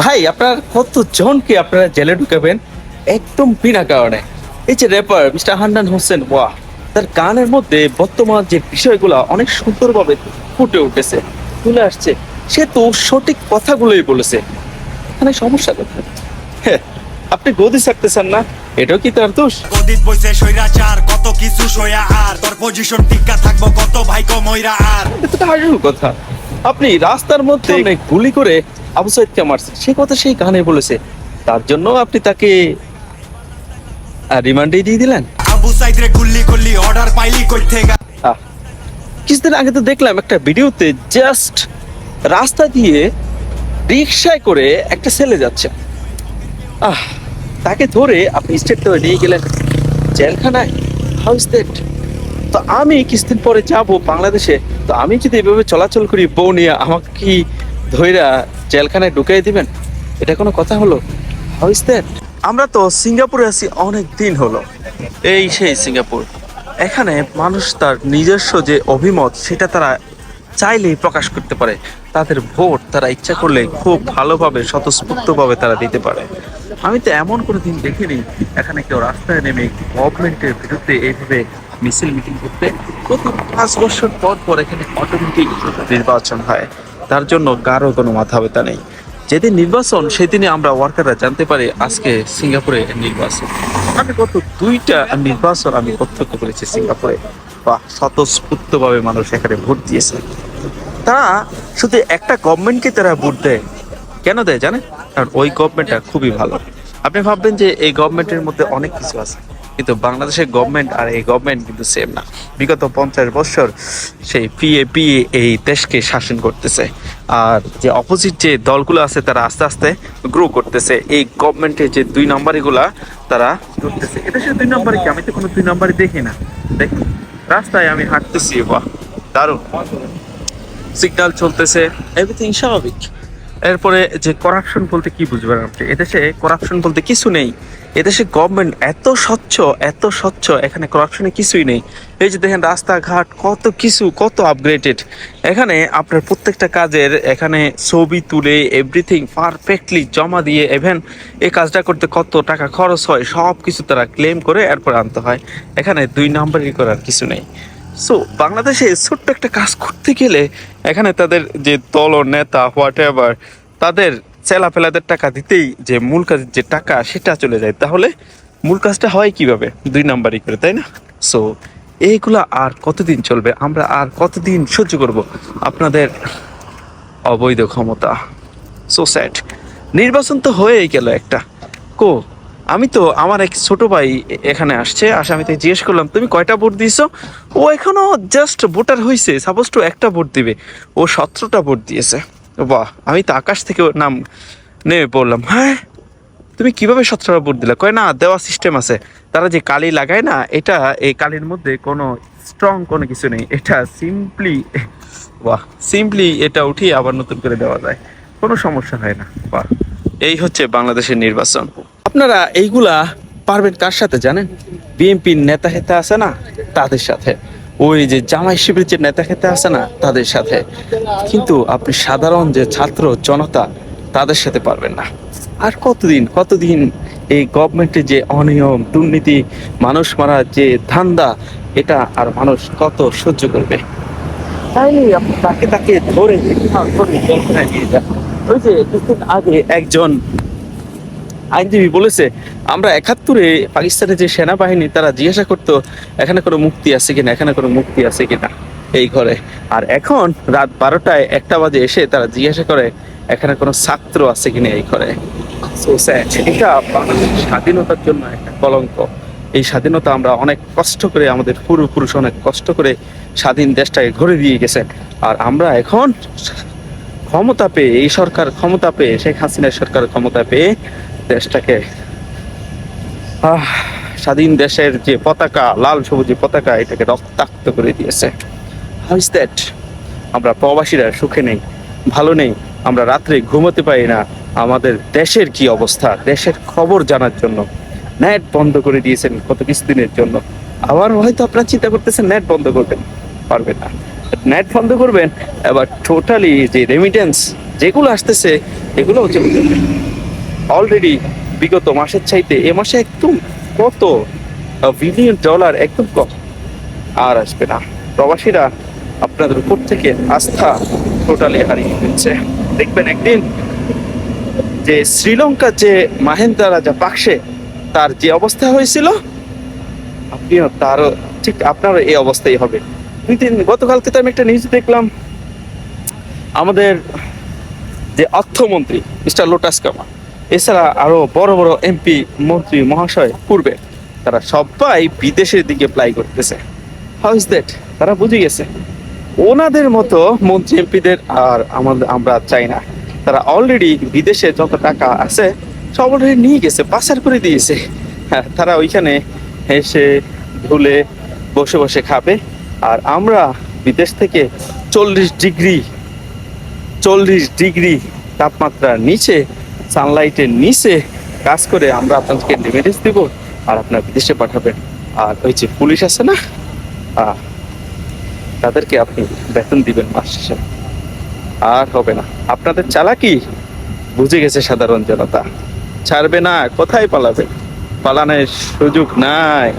ভাই আপনার কত জনকে আপনারা জেলে ঢুকাবেন? একদম বিনা কারণে। এই যে র্যাপার মিস্টার হান্নান হোসেন ওয়া তার গানের মধ্যে বর্তমান যে বিষয়গুলো অনেক সুন্দরভাবে ফুটে উঠেছে তুলে আসছে সে তো সঠিক কথাগুলোই বলেছে। এখানে সমস্যা কোথায়? হ্যাঁ, আপনি গদি থাকতেছেন না এটাও কি তার দোষ? কদিত বইছে সৈরাচার কত কিছু সয়া আর তোর পজিশন টিকা থাকব কত ভাই কমইরা আর। এটা তো কথা। আপনি রাস্তার মধ্যে গুলি করে আবু সাইদকে মারছেন সে কথা সেই গানে বলেছে। তার জন্য আপনি তাকে রিমান্ডে দিয়ে দিলেন? আবু সাইদ রে গুল্লি করলি অর্ডার পাইলি কই থেকে কিছুদিন আগে তো দেখলাম একটা ভিডিওতে জাস্ট রাস্তা দিয়ে রিক্সায় করে একটা ছেলে যাচ্ছে। আহ তাকে ধরে আপনি স্টেট ধরে নিয়ে গেলেন জেলখানায় হাউ ইজ দ্যাট? তো আমি কিছুদিন পরে যাব বাংলাদেশে তো আমি যদি এভাবে চলাচল করি বউ নিয়ে আমাকে কি ধইরা জেলখানায় ঢুকাই দিবেন? এটা কোনো কথা হলো? হাউ ইজ দ্যাট আমরা তো সিঙ্গাপুরে আছি অনেক দিন হলো। এই সেই সিঙ্গাপুর। এখানে মানুষ তার নিজস্ব যে অভিমত সেটা তারা চাইলেই প্রকাশ করতে পারে। তাদের ভোট তারা ইচ্ছা করলে খুব ভালোভাবে স্বতঃস্ফূর্তভাবে তারা দিতে পারে। আমি তো এমন কোনো দিন দেখিনি এখানে কেউ রাস্তায় নেমে গভর্নমেন্টের বিরুদ্ধে এইভাবে মিছিল মিটিং করতে। প্রতি পাঁচ বছর পর পর এখানে অটোমেটিক নির্বাচন হয়। তার জন্য কারও কোনো মাথা ব্যথা নেই। যেদিন নির্বাচন সেদিনে আমরা ওয়ার্কাররা জানতে পারি আজকে সিঙ্গাপুরে নির্বাচন। আমি গত দুইটা নির্বাচন আমি প্রত্যক্ষ করেছি সিঙ্গাপুরে। বা স্বতঃস্ফূর্তভাবে মানুষ এখানে ভোট দিয়েছে। তারা শুধু একটা গভর্নমেন্টকে তারা ভোট দেয়। কেন দেয় জানেন? কারণ ওই গভর্নমেন্টটা খুবই ভালো। আপনি ভাববেন যে এই গভর্নমেন্টের মধ্যে অনেক কিছু আছে। কিন্তু বাংলাদেশের গভর্নমেন্ট আর এই গভর্নমেন্ট কিন্তু সেম না। বিগত পঞ্চাশ বছর সেই পিএ পিএ এই দেশকে শাসন করতেছে। আর যে অপোজিট যে দলগুলো আছে তারা আস্তে আস্তে গ্রো করতেছে। এই গভর্নমেন্টের যে দুই নম্বরগুলা তারা করতেছে এদেশের দুই নম্বরে কি? আমি তো কোনো দুই নম্বরই দেখি না। দেখি, রাস্তায় আমি হাঁটতেছি, বাহ, দারুণ। সিগন্যাল চলতেছে এভরিথিং স্বাভাবিক। এরপরে যে করাপশন বলতে কি বুঝবেন আপনি? এদেশে করাপশন বলতে কিছু নেই। এদেশে গভর্নমেন্ট এত স্বচ্ছ এত স্বচ্ছ, এখানে করাপশনে কিছুই নেই। এই যে দেখেন রাস্তাঘাট, কত কিছু, কত আপগ্রেডেড এখানে আপনার প্রত্যেকটা কাজের এখানে ছবি তুলে এভরিথিং পারফেক্টলি জমা দিয়ে ইভেন এই কাজটা করতে কত টাকা খরচ হয় সব কিছু তারা ক্লেম করে এরপর আনতে হয়। এখানে দুই নাম্বারই করার কিছু নেই। সো বাংলাদেশে ছোট্ট একটা কাজ করতে গেলে এখানে তাদের যে দল নেতা হোয়াট এভার তাদের চেলা পেলাদের টাকা দিতেই যে মূল কাজের যে টাকা সেটা চলে যায়। তাহলে মূল কাজটা হয় কীভাবে? দুই নাম্বারই করে, তাই না? সো এইগুলা আর কতদিন চলবে? আমরা আর কতদিন সহ্য করব? আপনাদের অবৈধ ক্ষমতা। সো স্যাড নির্বাচন তো হয়েই গেল একটা। কো, আমি তো আমার এক ছোট ভাই এখানে আসছে, আসে আমি তাকে জিজ্ঞেস করলাম, তুমি কয়টা ভোট দিয়েছ? ও এখনও জাস্ট ভোটার হয়েছে সাপোজ টু একটা ভোট দিবে। ও সতেরোটা ভোট দিয়েছে। বাহ, আমি তো আকাশ থেকে নাম নেমে পড়লাম। হ্যাঁ? তুমি কীভাবে সতেরোটা ভোট দিলে? কয়, না, দেওয়া সিস্টেম আছে। তারা যে কালি লাগায় না, এটা এই কালির মধ্যে কোনো স্ট্রং কোনো কিছু নেই। এটা সিম্পলি বাহ সিম্পলি এটা উঠিয়ে আবার নতুন করে দেওয়া যায়। কোনো সমস্যা হয় না। বাহ, এই হচ্ছে বাংলাদেশের নির্বাচন। আপনারা এইগুলা পারবেন কার সাথে জানেন? বিএনপির নেতা হেতা আছে না? তাদের সাথে। ওই যে জামাই শিবিরের যে নেতা খেতে আছে না, তাদের সাথে। কিন্তু আপনি সাধারণ যে ছাত্র, জনতা, তাদের সাথে পারবেন না। আর কতদিন কতদিন এই গভর্নমেন্টের যে অনিয়ম, দুর্নীতি, মানুষ মারার যে ধান্দা, এটা আর মানুষ কত সহ্য করবে? তাই তাকে তাকে ধরে ওই যে কিছুদিন আগে একজন আইনজীবী বলেছে, আমরা একাত্তরে পাকিস্তানের যে সেনাবাহিনী, তারা জিজ্ঞাসা করতো, এখানে কোনো মুক্তি আছে কিনা, এখানে কোনো মুক্তি আছে কিনা এই ঘরে? আর এখন রাত বারোটায় একটা বাজে এসে তারা জিজ্ঞাসা করে, এখানে কোনো ছাত্র আছে কিনা এই ঘরে? এটা বাংলাদেশের স্বাধীনতার জন্য একটা কলঙ্ক। এই স্বাধীনতা আমরা অনেক কষ্ট করে, আমাদের পূর্বপুরুষ অনেক কষ্ট করে স্বাধীন দেশটাকে ঘুরে দিয়ে গেছে আর আমরা এখন ক্ষমতা পেয়ে, এই সরকার ক্ষমতা পেয়ে, শেখ হাসিনার সরকার ক্ষমতা পেয়ে দেশটাকে আহ, স্বাধীন দেশের যে পতাকা লাল সবুজের পতাকা এটাকে রক্তাক্ত করে দিয়েছে। হাউ ইজ দ্যাট আমরা প্রবাসীরা সুখে নেই ভালো নেই আমরা রাত্রে ঘুমোতে পারি না। আমাদের দেশের কি অবস্থা? দেশের খবর জানার জন্য। নেট বন্ধ করে দিয়েছেন কত কিছুদিনের জন্য। আবার হয়তো আপনারা চিন্তা করতেছেন নেট বন্ধ করবেন পারবেন না। নেট বন্ধ করবেন এবার টোটালি যে রেমিটেন্স যেগুলো আসতেছে এগুলো হচ্ছে অলরেডি বিগত মাসের চাইতে এ মাসে একদম কত বিলিয়ন ডলার একদম কম। আর আসবে না। প্রবাসীরা আপনাদের উপর থেকে আস্থা টোটালি হারিয়ে ফেলছে। দেখবেন একদিন যে শ্রীলঙ্কার যে মাহেন্দ্রা রাজা পাকসে, তার যে অবস্থা হয়েছিল, আপনিও তারও ঠিক আপনারও এই অবস্থাই হবে। দুই দিন, গতকালকে তো আমি একটা নিউজ দেখলাম, আমাদের যে অর্থমন্ত্রী মিস্টার লোটাস কামা এছাড়া আরও বড় বড় এমপি মন্ত্রী, মহাশয় পূর্বে তারা সবাই বিদেশের দিকে প্লাই করতেছে। হাউ ইজ দ্যাট তারা বুঝে গেছে। ওনাদের মতো মন্ত্রী এমপিদের আর আমাদের আমরা চাই না। তারা অলরেডি বিদেশে যত টাকা আছে, সব অলরেডি নিয়ে গেছে, পাচার করে দিয়েছে। হ্যাঁ তারা ওইখানে হেসে ধুলে বসে বসে খাবে। আর আমরা বিদেশ থেকে চল্লিশ ডিগ্রি চল্লিশ ডিগ্রি তাপমাত্রার নিচে সানলাইটের নিচে কাজ করে আমরা আপনাদেরকে রেমেডিস দিব আর আপনার বিদেশে পাঠাবেন। আর ওই যে পুলিশ আছে না? তাদেরকে আপনি বেতন দিবেন মাস শেষে। আর হবে না। আপনাদের চালাকি? বুঝে গেছে সাধারণ জনতা। ছাড়বে না, কোথায় পালাবে? পালানোর সুযোগ নাই।